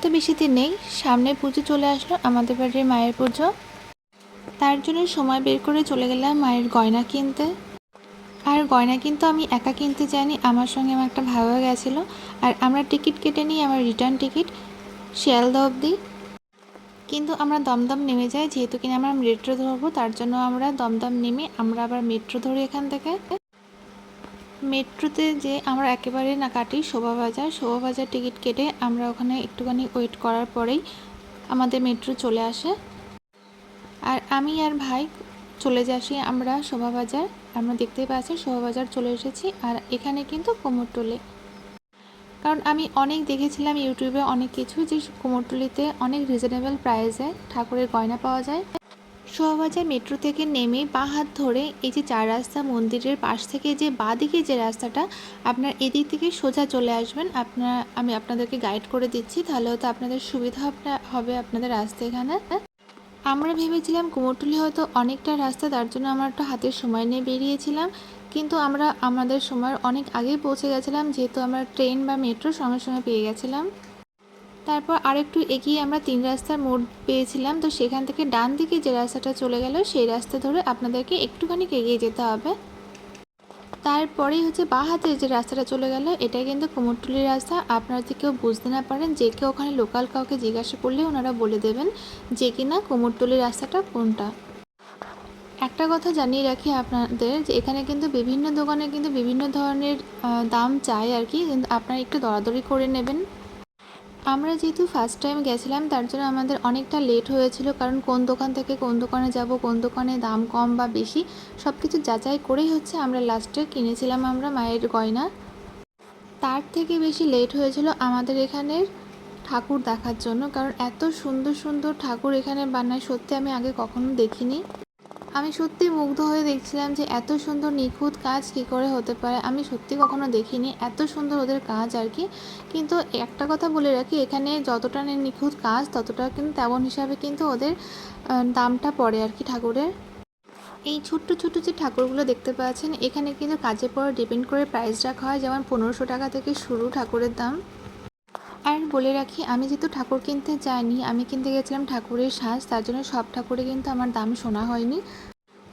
তো বেশি দিন নেই। সামনে পুজো চলে আসলো আমাদের বাড়ির মায়ের পুজো। তার জন্য সময় বের করে চলে গেলাম মায়ের গয়না কিনতে। আর গয়না কিন্তু আমি একা কিনতে যাইনি, আমার সঙ্গে আমার একটা ভাইও গেছিল। আর আমরা টিকিট কেটে নিই, আমার রিটার্ন টিকিট শিয়ালদা অবধি। কিন্তু আমরা দমদম নেমে যাই, যেহেতু কিনা আমরা মেট্রো ধরবো, তার জন্য আমরা দমদম নেমে আমরা আবার মেট্রো ধরি এখান থেকে। মেট্রোতে যে আমরা একেবারে না কাটি শোভাবাজার শোভাবাজার টিকিট কেটে আমরা ওখানে একটুখানি ওয়েট করার পরেই আমাদের মেট্রো চলে আসে। আর আমি আর ভাই চলে যাসি আমরা শোভাবাজার আমরা দেখতেই পাচ্ছি শোভাবাজার চলে এসেছি আর এখানে কিন্তু কোমরটুলি কারণ আমি অনেক দেখেছিলাম ইউটিউবে অনেক কিছু যে কোমরটুলিতে অনেক রিজনেবল প্রাইসে ঠাকুরের গয়না পাওয়া যায়। শোভাবাজার মেট্রো থেকে নেমে বাঁ হাত ধরে এই যে চার রাস্তা মন্দিরের পাশ থেকে যে বাঁদিকে যে রাস্তাটা, আপনার এদিক থেকে সোজা চলে আসবেন। আপনার, আমি আপনাদেরকে গাইড করে দিচ্ছি। তাহলে হয়তো আপনাদের সুবিধা হবে আপনাদের রাস্তা এখানে। আমরা ভেবেছিলাম কুমোরটুলি হয়তো অনেকটা রাস্তা, তার জন্য আমার একটু হাতের সময় নিয়ে বেরিয়েছিলাম। কিন্তু আমরা, আমাদের সময় অনেক আগেই পৌঁছে গেছিলাম, যেহেতু আমরা ট্রেন বা মেট্রো সঙ্গে সঙ্গে পেয়ে গেছিলাম। তারপর আরেকটু এগিয়ে আমরা তিন রাস্তার মোড় পেয়েছিলাম। তো সেখান থেকে ডান দিকে যে রাস্তাটা চলে গেল, সেই রাস্তা ধরে আপনাদেরকে একটুখানি এগিয়ে যেতে হবে। তারপরেই হচ্ছে বাঁ হাতে যে রাস্তাটা চলে গেল, এটা কিন্তু কুমোরটুলির রাস্তা। আপনারা যদি কেউ বুঝতে না পারেন, যে কেউ ওখানে লোকাল কাউকে জিজ্ঞাসা করলে ওনারা বলে দেবেন যে কিনা কুমোরটুলির রাস্তাটা কোনটা। একটা কথা জানিয়ে রাখি আপনাদের যে এখানে কিন্তু বিভিন্ন দোকানে কিন্তু বিভিন্ন ধরনের দাম চাই আর কি। কিন্তু আপনারা একটু দরাদরি করে নেবেন। আমরা যেহেতু ফার্স্ট টাইম গেছিলাম, তার জন্য আমাদের অনেকটা লেট হয়েছিল, কারণ কোন দোকান থেকে কোন দোকানে যাব, কোন দোকানে দাম কম বা বেশি সব কিছু যাচাই করেই হচ্ছে আমরা লাস্টে কিনেছিলাম আমরা মায়ের গয়না। তার থেকে বেশি লেট হয়েছিল আমাদের এখানের ঠাকুর দেখার জন্য, কারণ এত সুন্দর সুন্দর ঠাকুর এখানে বানায়, সত্যি আমি আগে কখনো দেখিনি। আমি সত্যি মুগ্ধ হয়ে দেখছিলাম যে এত সুন্দর নিখুঁত কাজ কী করে হতে পারে। আমি সত্যি কখনো দেখিনি এত সুন্দর ওদের কাজ আর কি। কিন্তু একটা কথা বলে রাখি, এখানে যতটা নিখুঁত কাজ, ততটা কিন্তু তেমন হিসাবে কিন্তু ওদের দামটা পড়ে আর কি ঠাকুরের। এই ছোট্ট ছোট্ট যে ঠাকুরগুলো দেখতে পাচ্ছেন, এখানে কিন্তু কাজের পর ডিপেন্ড করে প্রাইস রাখা হয়। যেমন পনেরোশো টাকা থেকে শুরু ঠাকুরের দাম। আর বলে রাখি, আমি যেহেতু ঠাকুর কিনতে যাইনি, আমি কিনতে গেছিলাম ঠাকুরের সাজ, তার জন্য সব ঠাকুরে কিন্তু আমার দাম শোনা হয়নি।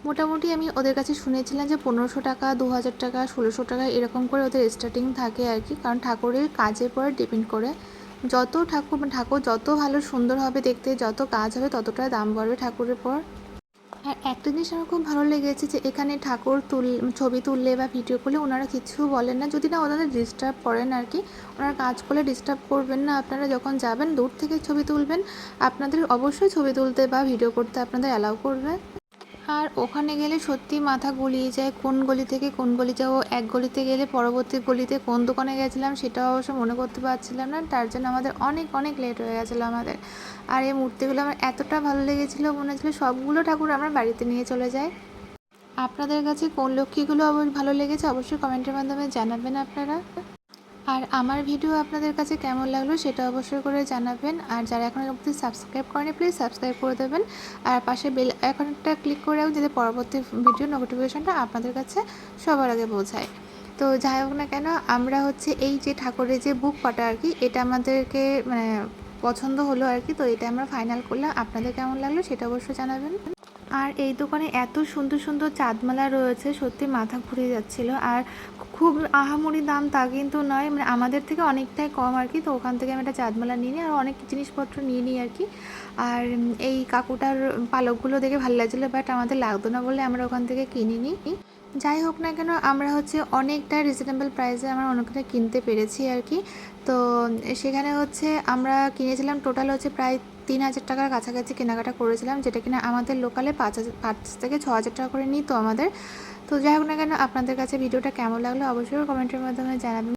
মোটামুটি আমি ওদের কাছে শুনেছিলাম যে পনেরোশো টাকা দু হাজার টাকা, ষোলোশো টাকা এরকম করে ওদের স্টার্টিং থাকে আর কি, কারণ ঠাকুরের কাজের পর ডিপেন্ড করে। যত ঠাকুর ঠাকুর যত ভালো সুন্দর হবে দেখতে, যত কাজ হবে ততটা দাম বাড়বে ঠাকুরের পর আর একটা জিনিস আমার খুব ভালো লেগেছে যে এখানে ঠাকুর তুল ছবি তুললে বা ভিডিও করলে ওনারা কিছু বলেন না। যদি না ওনাদের ডিস্টার্ব করেন আর কি, ওনারা কাজ করলে ডিস্টার্ব করবেন না। আপনারা যখন যাবেন, দূর থেকে ছবি তুলবেন। আপনাদের অবশ্যই ছবি তুলতে বা ভিডিও করতে আপনাদের অ্যালাউ করবে। আর ওখানে গেলে সত্যি মাথা গলিয়ে যায়, কোন গলি থেকে কোন গলি যাব, এক গলিতে গেলে পরবর্তী গলিতে কোন দোকানে গেছিলাম সেটাও অবশ্য মনে করতে পারছিলাম না, তার জন্য আমাদের অনেক অনেক লেট হয়ে গেছিল আমাদের। আর এই মূর্তিগুলো আমার এতটা ভালো লেগেছিলো, মনে হচ্ছিল সবগুলো ঠাকুর আমরা বাড়িতে নিয়ে চলে যাই। আপনাদের কাছে কোন লক্ষ্মীগুলো অবশ্য ভালো লেগেছে অবশ্যই কমেন্টের মাধ্যমে জানাবেন আপনারা। আর আমার ভিডিও আপনাদের কাছে কেমন লাগল সেটা অবশ্যই করে জানাবেন। আর যারা এখনও অবধি সাবস্ক্রাইব করেনি প্লিজ সাবস্ক্রাইব করে দেবেন। আর পাশে বেল আইকনটা ক্লিক করে রাখুন যাতে পরবর্তী ভিডিও নোটিফিকেশনটা আপনাদের কাছে সবার আগে পৌঁছায়। তো যাই হোক না কেন, আমরা হচ্ছে এই যে ঠাকুরের যে বুক পাটা আর কি, এটা আমাদেরকে মানে পছন্দ হলো আর কি, তো এটা আমরা ফাইনাল করলাম। আপনাদের কেমন লাগল সেটা অবশ্যই জানাবেন। আর এই দোকানে এত সুন্দর সুন্দর চাঁদমালা রয়েছে, সত্যি মাথা ঘুরে যাচ্ছিল। আর খুব আহামরি দাম তা কিন্তু নয় মানে আমাদের থেকে অনেকটাই কম আর কি। তো ওখান থেকে আমি একটা চাঁদমালা নিয়ে নিই, আর অনেক জিনিসপত্র নিয়ে নিই আর কি। আর এই কাকুটার পালকগুলো দেখে ভালো লাগছিল বাট আমাদের লাগতো না বলে আমরা ওখান থেকে কিনে নিই। যাই হোক না কেন, আমরা হচ্ছে অনেকটা রিজনেবল প্রাইসে আমরা অনেকটা কিনতে পেরেছি আর কি। তো সেখানে হচ্ছে আমরা কিনেছিলাম টোটাল হচ্ছে প্রায় তিন হাজার টাকার কাছাকাছি কেনাকাটা করেছিলাম, যেটা কিনা আমাদের লোকালে পাঁচ হাজার পাঁচ থেকে ছ হাজার টাকা করে নিত আমাদের। তো যাই হোক না কেন, আপনাদের কাছে ভিডিওটা কেমন লাগল অবশ্যই কমেন্টের মাধ্যমে জানাবেন।